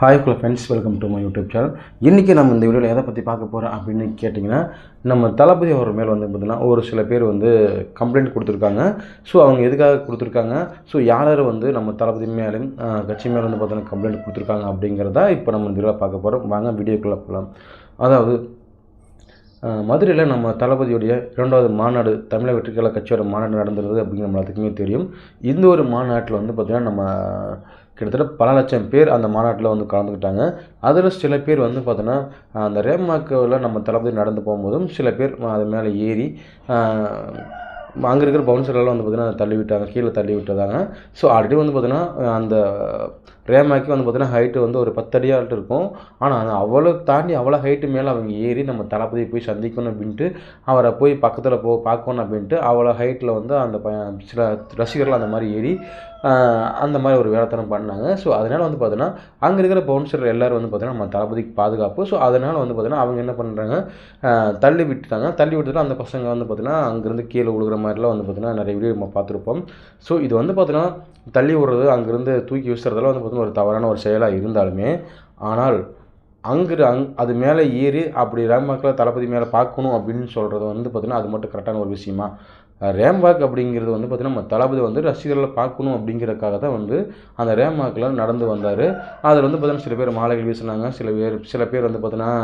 Hi குள்ள friends welcome to my YouTube channel இன்றைக்கி நம்ம இந்த வீடியோவில் எதை பற்றி பார்க்க போகிறோம் அப்படின்னு கேட்டிங்கன்னா நம்ம தளபதி அவர் மேல் வந்து பார்த்திங்கன்னா ஒரு சில பேர் வந்து கம்ப்ளைண்ட் கொடுத்துருக்காங்க. ஸோ அவங்க எதுக்காக கொடுத்துருக்காங்க? ஸோ யார் யார் வந்து நம்ம தளபதி மேலும் கட்சி மேலே வந்து பார்த்தோன்னா கம்ப்ளைண்ட் கொடுத்துருக்காங்க அப்படிங்கிறத இப்போ நம்ம இந்த வீடியோவில் பார்க்க போகிறோம் வாங்க வீடியோக்குள்ளே போகலாம் அதாவது மதுரையில் நம்ம தளபதியுடைய இரண்டாவது மாநாடு தமிழக வெற்றிக்கால கட்சியோட மாநாடு நடந்துருது அப்படிங்கிற நம்ம எல்லாத்துக்குமே தெரியும். இந்த ஒரு மாநாட்டில் வந்து பார்த்திங்கன்னா நம்ம கிட்டத்தட்ட பல லட்சம் பேர் அந்த மாநாட்டில் வந்து கலந்துக்கிட்டாங்க. அதில் சில பேர் வந்து பார்த்தோன்னா அந்த ரேமாக்கில் நம்ம தளபதி நடந்து போகும்போதும் சில பேர் அது மேலே ஏறி அங்கே இருக்கிற பவுன்சரெல்லாம் வந்து பார்த்திங்கன்னா தள்ளி விட்டாங்க கீழே தள்ளி விட்டுருந்தாங்க ஸோ ஆல்ரெடி வந்து பார்த்தோன்னா அந்த ரேமாக்கி வந்து பார்த்தீங்கன்னா ஹைட்டு வந்து ஒரு பத்தடியாட்டு இருக்கும். ஆனால் அவ்வளோ தாண்டி அவ்வளோ ஹைட்டு மேலே அவங்க ஏறி நம்ம தளபதியை போய் சந்திக்கணும் அப்படின்ட்டு அவரை போய் பக்கத்தில் போ பார்க்கணும் அப்படின்ட்டு அவ்வளோ ஹைட்டில் வந்து அந்த ப சில ரசிகர்கள் அந்த மாதிரி ஏறி அந்த மாதிரி ஒரு வேலைத்தனம் பண்ணாங்க. ஸோ அதனால் வந்து பார்த்தீங்கன்னா அங்கே இருக்கிற பவுன்சர் எல்லோரும் வந்து பார்த்தீங்கன்னா நம்ம தளபதிக்கு பாதுகாப்பு. ஸோ அதனால் வந்து பார்த்தீங்கன்னா அவங்க என்ன பண்ணுறாங்க தள்ளி விட்டுட்டாங்க. தள்ளி விட்டுட்டு அந்த பசங்க வந்து பார்த்தீங்கன்னா அங்கேருந்து கீழே விழுகிற மாதிரிலாம் வந்து பார்த்தீங்கன்னா நிறைய வீடியோ நம்ம பார்த்துருப்போம். ஸோ இது வந்து பார்த்தீங்கன்னா தள்ளி விடுறது அங்கேருந்து தூக்கி வீசுறதெல்லாம் வந்து பார்த்தீங்கன்னா ஒரு தவறான ஒரு செயலாக இருந்தாலுமே ஆனால் அங்கு அங் அது மேலே ஏறி அப்படி ராமக்களை தளபதி மேலே பார்க்கணும் அப்படின்னு சொல்கிறது வந்து பார்த்திங்கன்னா அது மட்டும் கரெக்டான ஒரு விஷயமா? ரேம்வாக் அப்படிங்கிறது வந்து பார்த்திங்கன்னா நம்ம தளபதி வந்து ரசிகர்களை பார்க்கணும் அப்படிங்கிறதுக்காக தான் வந்து அந்த ரேம்வாக்கில் நடந்து வந்தார். அதில் வந்து பார்த்திங்கன்னா சில பேர் மாலைகள் பேசினாங்க சில பேர் சில பேர் வந்து பார்த்திங்கன்னா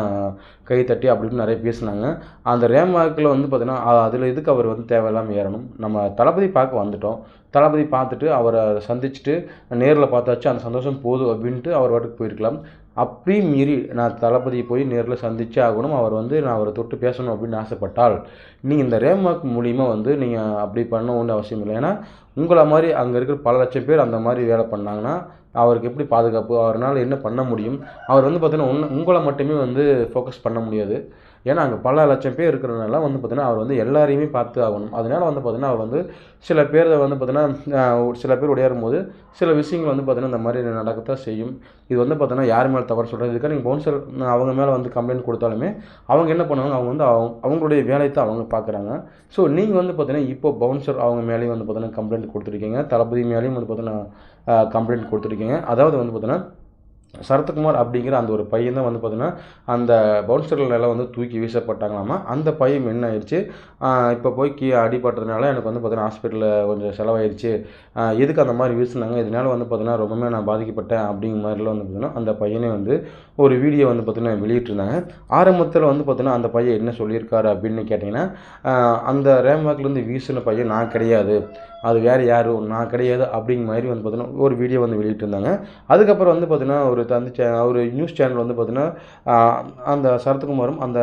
கை தட்டி அப்படின்னு நிறைய பேசினாங்க. அந்த ரேம்வாக்கில் வந்து பார்த்திங்கன்னா அதில் இதுக்கு அவர் வந்து தேவையில்லாமல் ஏறணும்? நம்ம தளபதி பார்க்க வந்துட்டோம். தளபதி பார்த்துட்டு அவரை சந்திச்சுட்டு நேரில் பார்த்தாச்சு அந்த சந்தோஷம் போதும் அப்படின்ட்டு அவர் வாட்டுக்கு போயிருக்கலாம். அப்படியும் மீறி நான் தளபதியை போய் நேரில் சந்திச்சே ஆகணும். அவர் வந்து நான் அவரை தொட்டு பேசணும் அப்படின்னு ஆசைப்பட்டால் நீங்கள் இந்த ரேமார்க் மூலிமா வந்து நீங்கள் அப்படி பண்ண ஒன்றும் அவசியம் இல்லை. ஏன்னா உங்களை மாதிரி அங்கே இருக்கிற பல லட்சம் பேர் அந்த மாதிரி வேலை பண்ணாங்கன்னா அவருக்கு எப்படி பாதுகாப்பு? அவரால் என்ன பண்ண முடியும்? அவர் வந்து பார்த்திங்கன்னா உங்களை மட்டுமே வந்து ஃபோக்கஸ் பண்ண முடியாது. ஏன்னா அங்கே பல லட்சம் பேர் இருக்கிறனால வந்து பார்த்திங்கன்னா அவர் வந்து எல்லாரையுமே பார்த்து ஆகணும். அதனால் வந்து பார்த்திங்கன்னா அவர் வந்து சில பேர் வந்து பார்த்திங்கன்னா சில பேர் உடையாரும் போது சில விஷயங்கள் வந்து பார்த்திங்கன்னா இந்த மாதிரி நடக்கத்தான் செய்யும். இது வந்து பார்த்திங்கன்னா யார் மேலே தவறு சொல்கிறது இதுக்காக நீங்கள் பவுன்சர் அவங்க மேலே வந்து கம்ப்ளைண்ட் கொடுத்தாலுமே அவங்க என்ன பண்ணுவாங்க? அவங்க வந்து அவங்க அவங்களுடைய வேலையை தான் அவங்க பார்க்குறாங்க ஸோ நீங்கள் வந்து பார்த்தீங்கன்னா இப்போ பவுன்சர் அவங்க மேலேயும் வந்து பார்த்திங்கன்னா கம்ப்ளைண்ட் கொடுத்துருக்கீங்க. தளபதி மேலேயும் வந்து பார்த்திங்கன்னா கம்ப்ளைண்ட் கொடுத்துருக்கீங்க. அதாவது வந்து பார்த்திங்கன்னா சரத்குமார் அப்படிங்கிற அந்த ஒரு பையன் தான் வந்து பார்த்தீங்கன்னா அந்த பவுன்சரில் எல்லாம் வந்து தூக்கி வீசப்பட்டாங்களாமா? அந்த பையன் என்ன ஆயிடுச்சு? இப்போ போய் கீ அடிபட்டதுனால எனக்கு வந்து பார்த்தீங்கன்னா ஹாஸ்பிட்டலில் கொஞ்சம் செலவாயிடுச்சு எதுக்கு அந்த மாதிரி வீசுனாங்க? இதனால வந்து பார்த்தீங்கன்னா ரொம்பவே நான் பாதிக்கப்பட்டேன் அப்படிங்கிற மாதிரிலாம் வந்து பார்த்தீங்கன்னா அந்த பையனே வந்து ஒரு வீடியோ வந்து பார்த்தீங்கன்னா வெளியிட்டிருந்தாங்க. ஆரம்பத்தில் வந்து பார்த்தீங்கன்னா அந்த பையன் என்ன சொல்லியிருக்காரு அப்படின்னு கேட்டிங்கன்னா அந்த ரேம்வாக்லேருந்து வீசின பையன் நான் கிடையாது. அது வேறு யாரும் நான் கிடையாது அப்படிங்கிற மாதிரி வந்து பார்த்தீங்கன்னா ஒரு வீடியோ வந்து வெளியிட்டிருந்தாங்க அதுக்கப்புறம் வந்து பார்த்தீங்கன்னா ஒரு தந்தி சே ஒரு நியூஸ் சேனல் வந்து பார்த்தீங்கன்னா அந்த சரத்குமாரும் அந்த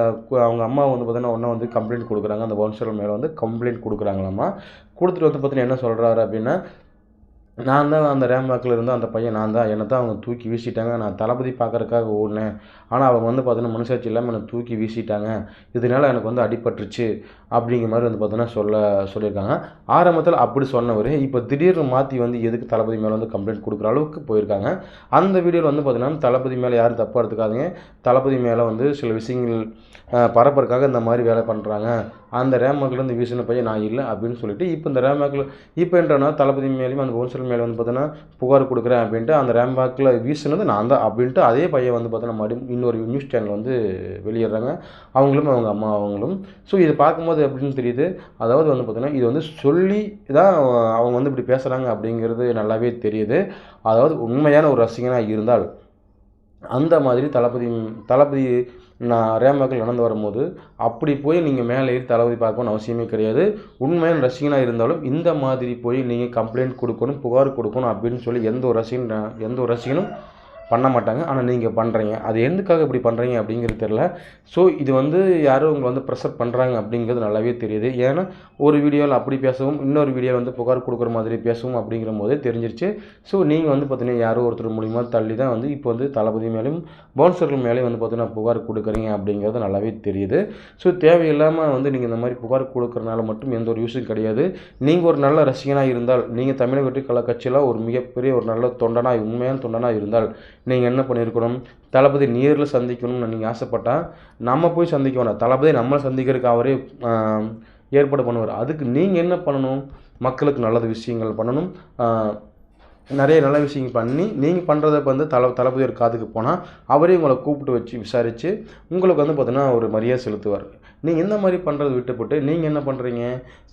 அவங்க அம்மா வந்து பார்த்தீங்கன்னா ஒன்றா வந்து கம்ப்ளைண்ட் கொடுக்குறாங்க. அந்த பவுன்சர் மேலே வந்து கம்ப்ளைண்ட் கொடுக்குறாங்களாம்மா கொடுத்துட்டு வந்து பார்த்தீங்கன்னா என்ன சொல்கிறாரு அப்படின்னா நான் தான் அந்த ரேம்பாக்கில் இருந்த அந்த பையன் நான் தான். என்னை தான் அவங்க தூக்கி வீசிட்டாங்க. நான் தளபதி பார்க்கறதுக்காக ஓடினேன். ஆனால் அவங்க வந்து பார்த்தோன்னா மனசாட்சி இல்லாமல் என்னை தூக்கி வீசிட்டாங்க. இதனால எனக்கு வந்து அடிபட்டுருச்சு அப்படிங்கிற மாதிரி வந்து பார்த்தோன்னா சொல்ல சொல்லியிருக்காங்க. ஆரம்பத்தில் அப்படி சொன்னவர். இப்போ திடீர்னு மாற்றி வந்து எதுக்கு தளபதி மேலே வந்து கம்ப்ளைண்ட் கொடுக்குற அளவுக்கு போயிருக்காங்க. அந்த வீடியோவில் வந்து பார்த்தீங்கன்னா தளபதி மேலே யாரும் தப்பாக எடுத்துக்காதீங்க. தளபதி மேலே வந்து சில விஷயங்கள் அஹ், பரப்புறதுக்காக இந்த மாதிரி வேலை பண்ணுறாங்க அந்த ரேமாக்கிலேருந்து வீசின பையன் நான் இல்லை அப்படின்னு சொல்லிட்டு இப்போ இந்த ரேமாக்கில் இப்போ என்றனா தளபதி மேலேயும் அந்த கவுன்சிலர் மேலே வந்து பார்த்தோன்னா புகார் கொடுக்குறேன் அப்படின்ட்டு அந்த ரேம்பாக்கில் வீசினது நான் தான் அப்படின்ட்டு அதே பையன் வந்து பார்த்தோன்னா மறுபடியும் இன்னொரு நியூஸ் சேனல் வந்து வெளியிடுறாங்க. அவங்களும் அவங்க அம்மா அவங்களும். ஸோ இது பார்க்கும்போது எப்படின்னு தெரியுது. அதாவது வந்து பார்த்தோன்னா இது வந்து சொல்லி தான் அவங்க வந்து இப்படி பேசுகிறாங்க அப்படிங்கிறது நல்லாவே தெரியுது. அதாவது உண்மையான ஒரு ரசிகனாக இருந்தால் அந்த மாதிரி தளபதி தளபதி நான் ரேம்பாக்கில் நடந்து வரும்போது அப்படி போய் நீங்கள் மேலே ஏறி தளபதி பார்க்கணும்னு அவசியமே கிடையாது. உண்மையான ரசிகனாக இருந்தாலும் இந்த மாதிரி போய் நீங்கள் கம்ப்ளைண்ட் கொடுக்கணும் புகார் கொடுக்கணும் அப்படின்னு சொல்லி எந்த ஒரு ரசிகன் எந்த ஒரு ரசிகனும் பண்ண மாட்டாங்க. ஆனால் நீங்கள் பண்ணுறீங்க அது எதுக்காக இப்படி பண்ணுறீங்க அப்படிங்கிறது தெரில ஸோ இது வந்து யாரும் உங்களை வந்து ப்ரெஷர் பண்ணுறாங்க அப்படிங்கிறது நல்லாவே தெரியுது. ஏன்னா ஒரு வீடியோவில் அப்படி பேசவும் இன்னொரு வீடியோவில் வந்து புகார் கொடுக்குற மாதிரி பேசவும் அப்படிங்கிற போதே தெரிஞ்சிருச்சு. ஸோ நீங்கள் வந்து பார்த்தீங்கன்னா யாரோ ஒருத்தர் மூலிமா தள்ளி தான் வந்து இப்போ வந்து தளபதி மேலேயும் பவுன்சர்கள் மேலேயும் வந்து பார்த்தீங்கன்னா புகார் கொடுக்குறீங்க அப்படிங்கிறது நல்லாவே தெரியுது. ஸோ தேவையில்லாமல் வந்து நீங்கள் இந்த மாதிரி புகார் கொடுக்குறனால மட்டும் எந்த ஒரு யூஸும் கிடையாது. நீங்கள் ஒரு நல்ல ரசிகனாக இருந்தால் நீங்கள் தமிழக வெற்றி கழக கட்சியில் ஒரு மிகப்பெரிய ஒரு நல்ல தொண்டனாக உண்மையான தொண்டனாக இருந்தால் நீங்கள் என்ன பண்ணியிருக்கணும் தளபதி நேரில் சந்திக்கணும்னு நீங்கள் ஆசைப்பட்டால் நம்ம போய் சந்திக்க வேண்டாம் தளபதி நம்மளை சந்திக்கிறதுக்கு அவரே ஏற்பாடு பண்ணுவார். அதுக்கு நீங்கள் என்ன பண்ணணும்? மக்களுக்கு நல்லது விஷயங்கள் பண்ணணும். நிறைய நல்ல விஷயங்கள் பண்ணி நீங்கள் பண்ணுறத வந்து தல தளபதி ஒரு காதுக்கு போனால் அவரே உங்களை கூப்பிட்டு வச்சு விசாரித்து உங்களுக்கு வந்து பார்த்திங்கன்னா ஒரு மரியாதை செலுத்துவார். நீங்கள் இந்த மாதிரி பண்ணுறது விட்டுப்பட்டு நீங்கள் என்ன பண்ணுறீங்க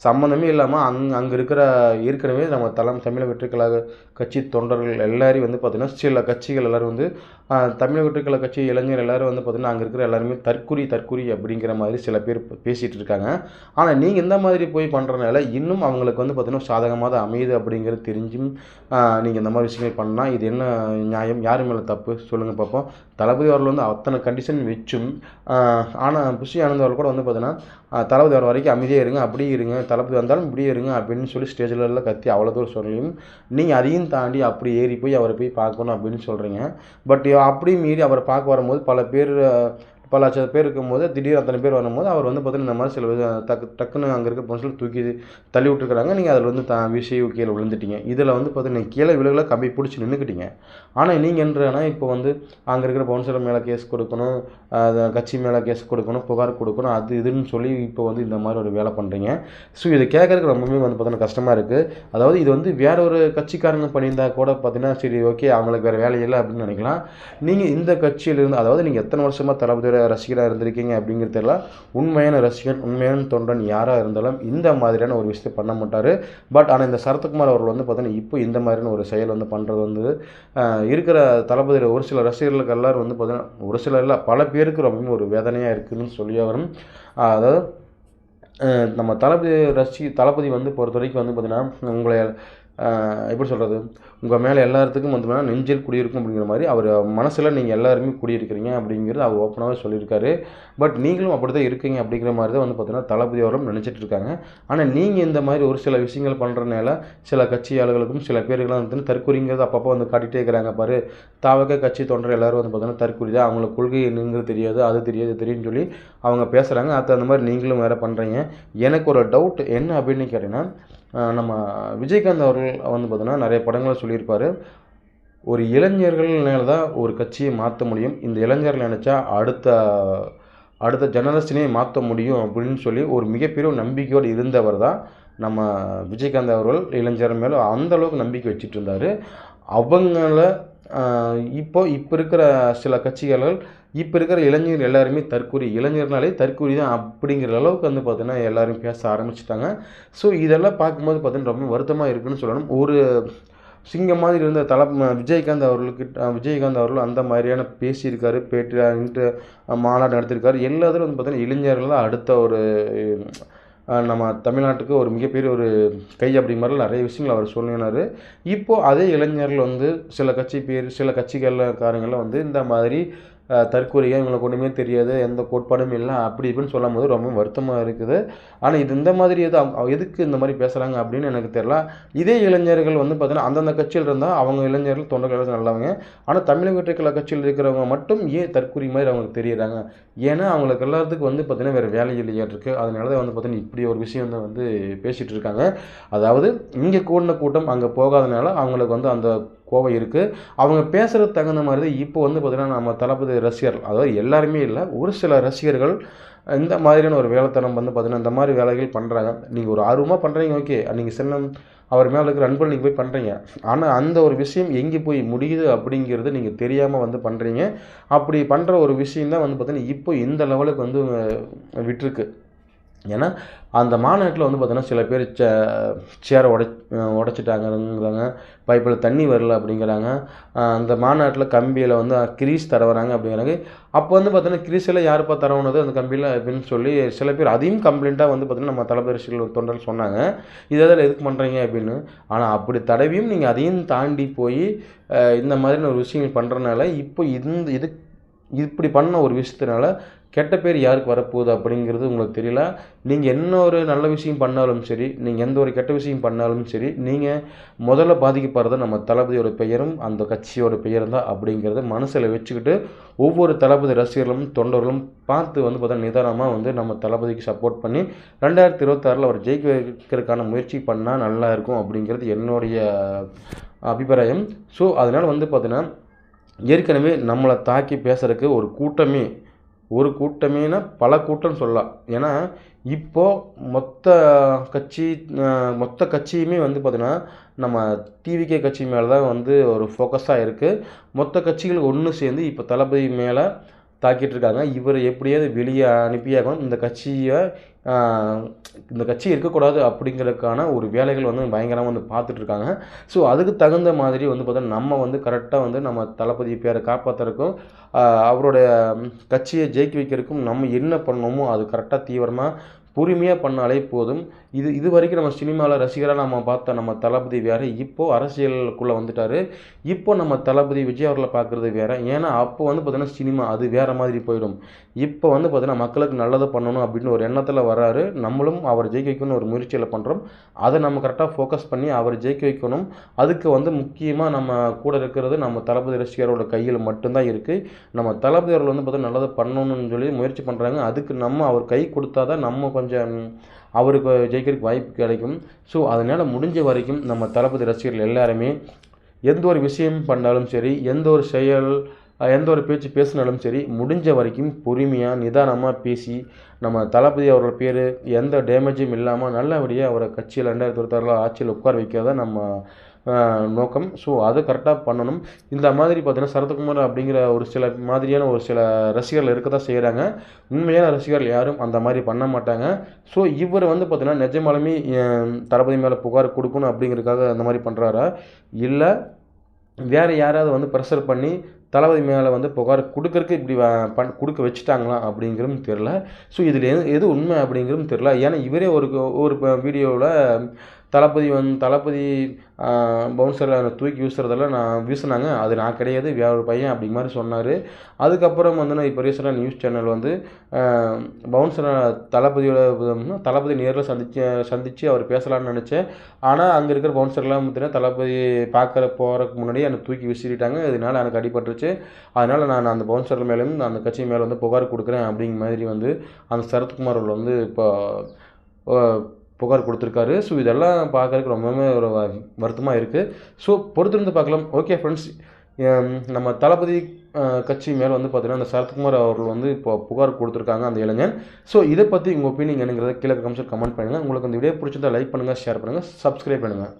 சம்மந்தமே இல்லாமல் அங் அங்கே இருக்கிற ஏற்கனவே நம்ம தளம் தமிழக வெற்றிக்கழக கட்சி தொண்டர்கள் எல்லாரையும் வந்து பார்த்திங்கன்னா சில கட்சிகள் எல்லோரும் வந்து தமிழக வெற்றிக்கழக கட்சி இளைஞர் எல்லோரும் வந்து பார்த்திங்கன்னா அங்கே இருக்கிற எல்லாருமே தற்குறி தற்குறி அப்படிங்கிற மாதிரி சில பேர் பேசிகிட்டு இருக்காங்க. ஆனால் நீங்கள் இந்த மாதிரி போய் பண்ணுறனால இன்னும் அவங்களுக்கு வந்து பார்த்திங்கன்னா சாதகமாக தான் அமையுது அப்படிங்கிறது தெரிஞ்சும் நீங்கள் இந்த மாதிரி விஷயங்கள் பண்ணால் இது என்ன நியாயம்? யார் மேலே தப்பு? சொல்லுங்கள் பார்ப்போம் தளபதி அவர்கள் வந்து அத்தனை கண்டிஷன் வச்சும் ஆனால் புஷி ஆனந்த் அவர்கள் கூட வந்து பார்த்தீங்கன்னா தளபதி வர வரைக்கும் அமைதியாக இருங்க அப்படியே இருங்க தளபதி வந்தாலும் இப்படியே இருங்க அப்படின்னு சொல்லி ஸ்டேஜில் எல்லாம் கத்தி அவ்வளோ தூரம் சொல்லியும் நீங்கள் அதையும் தாண்டி அப்படி ஏறி போய் அவரை போய் பார்க்கணும் அப்படின்னு சொல்கிறீங்க பட் அப்படியும் மீறி அவரை பார்க்க வரும்போது பல பேர் பல லட்சம் பேர் இருக்கும்போது திடீர் அத்தனை பேர் வரும்போது அவர் வந்து பார்த்தீங்கன்னா இந்த மாதிரி சில டக்கு டக்குன்னு அங்கே இருக்க பொருட்கள் தூக்கி தள்ளி விட்டுருக்காங்க நீங்கள் அதில் வந்து த விஷய கீழே விழுந்துட்டீங்க. இதில் வந்து பார்த்தீங்கன்னா கீழே விழுகல கம்பி பிடிச்சி நின்றுக்கிட்டீங்க ஆனால் நீங்கள் என்றனா இப்போ வந்து அங்கே இருக்கிற பவுன்சர் மேலே கேஸ் கொடுக்கணும் கட்சி மேலே கேஸ் கொடுக்கணும் புகார் கொடுக்கணும் அது இதுன்னு சொல்லி இப்போ வந்து இந்த மாதிரி ஒரு வேலை பண்ணுறீங்க ஸோ இதை கேட்கறதுக்கு ரொம்பவே வந்து பார்த்தீங்கன்னா கஷ்டமாக இருக்குது அதாவது இது வந்து வேற ஒரு கட்சிக்காரங்க பண்ணியிருந்தா கூட பார்த்தீங்கன்னா சரி ஓகே அவங்களுக்கு வேறு வேலை இல்லை அப்படின்னு நினைக்கலாம். நீங்கள் இந்த கட்சியிலிருந்து அதாவது நீங்கள் எத்தனை வருஷமாக தளபதி ரசிகராக இருந்திருக்கீங்க அப்படிங்கிறது உண்மையான ரசிகன் உண்மையான தொண்டன் யாராக இருந்தாலும் இந்த மாதிரியான ஒரு விஷயத்தை பண்ண மாட்டார். பட் ஆனால் இந்த சரத்குமார் அவர்கள் வந்து பார்த்தீங்கன்னா இப்போ இந்த மாதிரியான ஒரு செயல் வந்து பண்ணுறது வந்து இருக்கிற தளபதியில் ஒரு சில ரசிகர்களுக்கு எல்லோரும் வந்து பார்த்தீங்கன்னா ஒரு சிலர் இல்லை பல பேருக்கு ரொம்ப ஒரு வேதனையாக இருக்குதுன்னு சொல்லி அவரும் அதாவது நம்ம தளபதி ரசி தளபதி வந்து பொறுத்த வரைக்கும் வந்து பார்த்தீங்கன்னா உங்களை எப்படி சொல்கிறது உங்கள் மேலே எல்லாத்துக்கும் வந்து மேலே நெஞ்சில் குடியிருக்கும் அப்படிங்கிற மாதிரி அவர் மனசில் நீங்கள் எல்லாருமே குடியிருக்கிறீங்க அப்படிங்கிறது அவர் ஓப்பனாகவே சொல்லியிருக்காரு. பட் நீங்களும் அப்படி தான் இருக்கீங்க அப்படிங்கிற மாதிரி தான் வந்து பார்த்தீங்கன்னா தளபதி அவரும் நினச்சிட்டு இருக்காங்க. ஆனால் நீங்கள் இந்த மாதிரி ஒரு சில விஷயங்கள் பண்ணுறதுனால சில கட்சியாளர்களுக்கும் சில பேருக்கெல்லாம் வந்து தற்கொலைங்கிறது அப்பப்போ வந்து காட்டிகிட்டே இருக்கிறாங்க பாரு. தாவக கட்சி தொண்டர் எல்லோரும் வந்து பார்த்தீங்கன்னா தற்கொலை தான். அவங்களுக்கு கொள்கை என்னங்கிறது தெரியாது அது தெரியாது தெரியும்னு சொல்லி அவங்க பேசுகிறாங்க அது அந்த மாதிரி நீங்களும் வேறு பண்ணுறீங்க எனக்கு ஒரு டவுட் என்ன அப்படின்னு கேட்டிங்கன்னா நம்ம விஜயகாந்த் அவர்கள் வந்து பார்த்தீங்கன்னா நிறைய படங்களை சொல்லி சொல்லியிருப்பார். ஒரு இளைஞர்கள்னால தான் ஒரு கட்சியை மாற்ற முடியும். இந்த இளைஞர்கள் நினச்சா அடுத்த அடுத்த ஜெனரேஷனே மாற்ற முடியும் அப்படின்னு சொல்லி ஒரு மிகப்பெரிய நம்பிக்கையோடு இருந்தவர் தான் நம்ம விஜயகாந்த் அவர்கள் இளைஞர் மேலே அந்தளவுக்கு நம்பிக்கை வச்சுட்டு இருந்தார். அவங்கள இப்போ இப்போ இருக்கிற சில கட்சிகள் இப்போ இருக்கிற இளைஞர் எல்லாருமே தற்கூரி இளைஞர்னாலே தற்கூரி தான் அப்படிங்கிற அளவுக்கு வந்து பார்த்தீங்கன்னா எல்லாரும் பேச ஆரம்பிச்சிட்டாங்க. ஸோ இதெல்லாம் பார்க்கும்போது பார்த்தீங்கன்னா ரொம்ப வருத்தமாக இருக்குன்னு சொல்லணும். ஒரு சிங்கம் மாதிரி இருந்த தல விஜயகாந்த் அவர்களுக்கு விஜயகாந்த் அவர்கள் அந்த மாதிரியான பேசியிருக்காரு பேட்டி இன்ட்டு மாநாடு நடத்தியிருக்காரு. எல்லாத்துலையும் வந்து பார்த்தீங்கன்னா இளைஞர்கள் தான் அடுத்த ஒரு நம்ம தமிழ்நாட்டுக்கு ஒரு மிகப்பெரிய ஒரு கை அப்படிங்கிற மாதிரி நிறைய விஷயங்கள் அவர் சொல்லினார். இப்போது அதே இளைஞர்கள் வந்து சில கட்சி பேர் சில கட்சிகள்காரங்களாம் வந்து இந்த மாதிரி அஹ், தற்கொலையாக இவங்களுக்கு ஒன்றுமே தெரியாது எந்த கோட்பாடும் இல்லை. அப்படி இப்படின்னு சொல்லும் போது ரொம்ப வருத்தமாக இருக்குது. ஆனால் இது இந்த மாதிரி எது எதுக்கு இந்த மாதிரி பேசுகிறாங்க அப்படின்னு எனக்கு தெரியல. இதே இளைஞர்கள் வந்து பார்த்தீங்கன்னா அந்தந்த கட்சியில் இருந்தால் அவங்க இளைஞர்கள் தொண்டர்கள் நல்லவங்க. ஆனால் தமிழக வெற்றிக்கல கட்சியில் இருக்கிறவங்க மட்டும் ஏன் தற்கொலை மாதிரி அவங்களுக்கு தெரியுறாங்க? ஏன்னா அவங்களுக்கு எல்லாத்துக்கும் வந்து பார்த்தீங்கன்னா வேறு வேலை இல்லையாட்டிருக்கு அதனால தான் வந்து பார்த்தீங்கன்னா இப்படி ஒரு விஷயம் தான் வந்து பேசிகிட்டு இருக்காங்க. அதாவது இங்கே கூடின கூட்டம் அங்கே போகாதனால அவங்களுக்கு வந்து அந்த கோவம் இருக்குது அவங்க பேசுகிறது தகுந்த மாதிரி தான் இப்போ வந்து பார்த்திங்கன்னா நம்ம தளபதி ரசிகர்கள் அதாவது எல்லாருமே இல்லை ஒரு சில ரசிகர்கள் இந்த மாதிரியான ஒரு வேலைத்தனம் வந்து பார்த்திங்கன்னா இந்த மாதிரி வேலைகள் பண்ணுறாங்க நீங்கள் ஒரு ஆர்வமாக பண்ணுறீங்க ஓகே. நீங்கள் செல்லம் அவர் மேலே இருக்கிற அன்பு நீங்கள் போய் பண்ணுறீங்க ஆனால் அந்த ஒரு விஷயம் எங்கே போய் முடியுது அப்படிங்கிறது நீங்கள் தெரியாமல் வந்து பண்ணுறீங்க அப்படி பண்ணுற ஒரு விஷயம் தான் வந்து பார்த்திங்கன்னா இப்போ இந்த லெவலுக்கு வந்து விட்டுருக்கு. ஏன்னா அந்த மாநாட்டில் வந்து பார்த்தோன்னா சில பேர் சே சேரை உடை உடச்சிட்டாங்கிறாங்க பைப்பில் தண்ணி வரல அப்படிங்கிறாங்க. அந்த மாநாட்டில் கம்பியில் வந்து கிரீஸ் தடவுறாங்க அப்படிங்கிறாங்க. அப்போ வந்து பார்த்தீங்கன்னா கிரீஸில் யாருப்பா தடவுனது அந்த கம்பியில் அப்படின்னு சொல்லி சில பேர் அதையும் கம்ப்ளைண்ட்டாக வந்து பார்த்தீங்கன்னா நம்ம தளபதி தொண்டர் சொன்னாங்க. இதெல்லாம் எதுக்கு பண்ணுறீங்க அப்படின்னு. ஆனால் அப்படி தடவியும் நீங்கள் அதையும் தாண்டி போய் இந்த மாதிரியான ஒரு விஷயங்கள் பண்ணுறனால இப்போ இந்த இது இப்படி பண்ண ஒரு விஷயத்தினால கெட்ட பேர் யாருக்கு வரப்போகுது அப்படிங்கிறது உங்களுக்கு தெரியல. நீங்கள் என்ன ஒரு நல்ல விஷயம் பண்ணாலும் சரி நீங்கள் எந்த ஒரு கெட்ட விஷயம் பண்ணாலும் சரி நீங்கள் முதல்ல பாதிக்கப்படுறது நம்ம தளபதியோட பெயரும் அந்த கட்சியோட பெயரும் தான் அப்படிங்கிறத மனசில் வச்சுக்கிட்டு ஒவ்வொரு தளபதி ரசிகர்களும் தொண்டர்களும் பார்த்து வந்து பார்த்தா நிதானமாக வந்து நம்ம தளபதிக்கு சப்போர்ட் பண்ணி ரெண்டாயிரத்தி இருபத்தாறில் அவர் ஜெயிக்க வைக்கிறதுக்கான முயற்சி பண்ணால் நல்லா இருக்கும் அப்படிங்கிறது என்னுடைய அபிப்பிராயம். ஸோ அதனால் வந்து பார்த்தீங்கன்னா ஏற்கனவே நம்மளை தாக்கி பேசுகிறதுக்கு ஒரு கூட்டமே ஒரு கூட்டமேனா பல கூட்டம் சொல்லலாம். ஏன்னா இப்போது மொத்த கட்சி மொத்த கட்சியுமே வந்து பார்த்திங்கன்னா நம்ம டிவிகே கட்சி மேலே தான் வந்து ஒரு ஃபோக்கஸாக இருக்குது மொத்த கட்சிகள் ஒன்று சேர்ந்து இப்போ தளபதி மேலே தாக்கிட்டு இருக்காங்க இவர் எப்படியாவது வெளியே அனுப்பியாகணும். இந்த கட்சியை இந்த கட்சி இருக்கக்கூடாது அப்படிங்கிறதுக்கான ஒரு வேலைகள் வந்து பயங்கரமாக வந்து பார்த்துட்டு இருக்காங்க ஸோ அதுக்கு தகுந்த மாதிரி வந்து பார்த்தோன்னா நம்ம வந்து கரெக்டாக வந்து நம்ம தளபதி பேரை காப்பாற்றுறதுக்கும் அவருடைய கட்சியை ஜெயிக்க வைக்கிறதுக்கும் நம்ம என்ன பண்ணணுமோ அது கரெக்டாக தீவிரமாக பொறுமையாக பண்ணாலே போதும். இது இது வரைக்கும் நம்ம சினிமாவில் ரசிகராக நம்ம பார்த்த நம்ம தளபதி வேறு இப்போது அரசியலுக்குள்ளே வந்துட்டார். இப்போ நம்ம தளபதி விஜய் அவர்களை பார்க்குறது வேறு. ஏன்னா அப்போ வந்து பார்த்திங்கன்னா சினிமா அது வேறு மாதிரி போயிடும். இப்போ வந்து பார்த்திங்கன்னா மக்களுக்கு நல்லதை பண்ணணும் அப்படின்னு ஒரு எண்ணத்தில் வராரு. நம்மளும் அவர் ஜெயிக்க வைக்கணும்னு ஒரு முயற்சியில் பண்ணுறோம் அதை நம்ம கரெக்டாக ஃபோக்கஸ் பண்ணி அவர் ஜெயிக்க வைக்கணும். அதுக்கு வந்து முக்கியமாக நம்ம கூட இருக்கிறது நம்ம தளபதி ரசிகரோட கையில் மட்டும்தான் இருக்குது நம்ம தளபதி அவர்கள் வந்து பார்த்தீங்கன்னா நல்லதை பண்ணணும்னு சொல்லி முயற்சி பண்ணுறாங்க அதுக்கு நம்ம அவர் கை கொடுத்தா தான் நம்ம கொஞ்சம் கொஞ்சம் அவருக்கு ஜெயிக்கிறதுக்கு வாய்ப்பு கிடைக்கும். ஸோ அதனால் முடிஞ்ச வரைக்கும் நம்ம தளபதி ரசிகர்கள் எல்லாருமே எந்த ஒரு விஷயம் பண்ணாலும் சரி எந்த ஒரு செயல் எந்த ஒரு பேச்சு பேசினாலும் சரி முடிஞ்ச வரைக்கும் பொறுமையாக நிதானமாக பேசி நம்ம தளபதி அவரோட பேர் எந்த டேமேஜும் இல்லாமல் நல்லபடியாக அவரை கட்சியில் ரெண்டாயிரத்தி இருபத்தாறில் ஆட்சியில் உட்கார வைக்காத நம்ம நோக்கம். ஸோ அதை கரெக்டாக பண்ணணும். இந்த மாதிரி பார்த்தீங்கன்னா சரத்குமார் அப்படிங்கிற ஒரு சில மாதிரியான ஒரு சில ரசிகர்கள் இருக்க தான் செய்கிறாங்க உண்மையான ரசிகர்கள் யாரும் அந்த மாதிரி பண்ண மாட்டாங்க. ஸோ இவர் வந்து பார்த்தீங்கன்னா நிஜமாலுமே தளபதி மேலே புகார் கொடுக்கணும் அப்படிங்கிறதுக்காக அந்த மாதிரி பண்ணுறாரா இல்லை வேறு யாராவது வந்து ப்ரெஷர் பண்ணி தளபதி மேலே வந்து புகார் கொடுக்கறக்கு இப்படி பண் கொடுக்க வச்சுட்டாங்களா அப்படிங்கிறதும் தெரில ஸோ இதில் எது எது உண்மை அப்படிங்கிறதும் தெரில ஏன்னா இவரே ஒரு ஒரு வீடியோவில் தளபதி வந் தளபதி பவுன்சரில் தூக்கி வீசுறதெல்லாம் நான் வீசினாங்க. அது நான் கிடையாது. வேற ஒரு பையன் அப்படி மாதிரி சொன்னார். அதுக்கப்புறம் வந்து நான் இப்போ ரீசெண்டாக நியூஸ் சேனல் வந்து பவுன்சரை தளபதியோட தளபதி நேரில் சந்திச்சு சந்தித்து அவர் பேசலான்னு நினச்சேன். ஆனால் அங்கே இருக்கிற பவுன்சர்லாம் பார்த்தீங்கன்னா தளபதி பார்க்குற போகிறதுக்கு முன்னாடி என்னை தூக்கி விசிறிட்டாங்க இதனால் எனக்கு அடிபட்டுருச்சு. அதனால் நான் அந்த பவுன்சர் மேலேயும் அந்த கட்சி மேலே வந்து புகார் கொடுக்குறேன் அப்படிங்கிற மாதிரி வந்து அந்த சரத்குமார் வந்து இப்போ புகார் கொடுத்துருக்காரு. ஸோ இதெல்லாம் பார்க்கறதுக்கு ரொம்பவுமே ஒரு வருத்தமாக இருக்குது ஸோ பொறுத்திருந்து பார்க்கலாம். ஓகே ஃப்ரெண்ட்ஸ் நம்ம தளபதி கட்சி மேலே வந்து பார்த்தீங்கன்னா அந்த சரத்குமார் அவர்கள் வந்து இப்போ புகார் கொடுத்துருக்காங்க அந்த இளைஞன். ஸோ இதை பற்றி உங்கள் ஒப்பீனியன் என்னங்கிறத கீழே கமெண்ட்ஸ் கமெண்ட் பண்ணுங்கள் உங்களுக்கு அந்த வீடியோ பிடிச்சிருந்தா லைக் பண்ணுங்கள் ஷேர் பண்ணுங்கள் சப்ஸ்கிரைப் பண்ணுங்கள்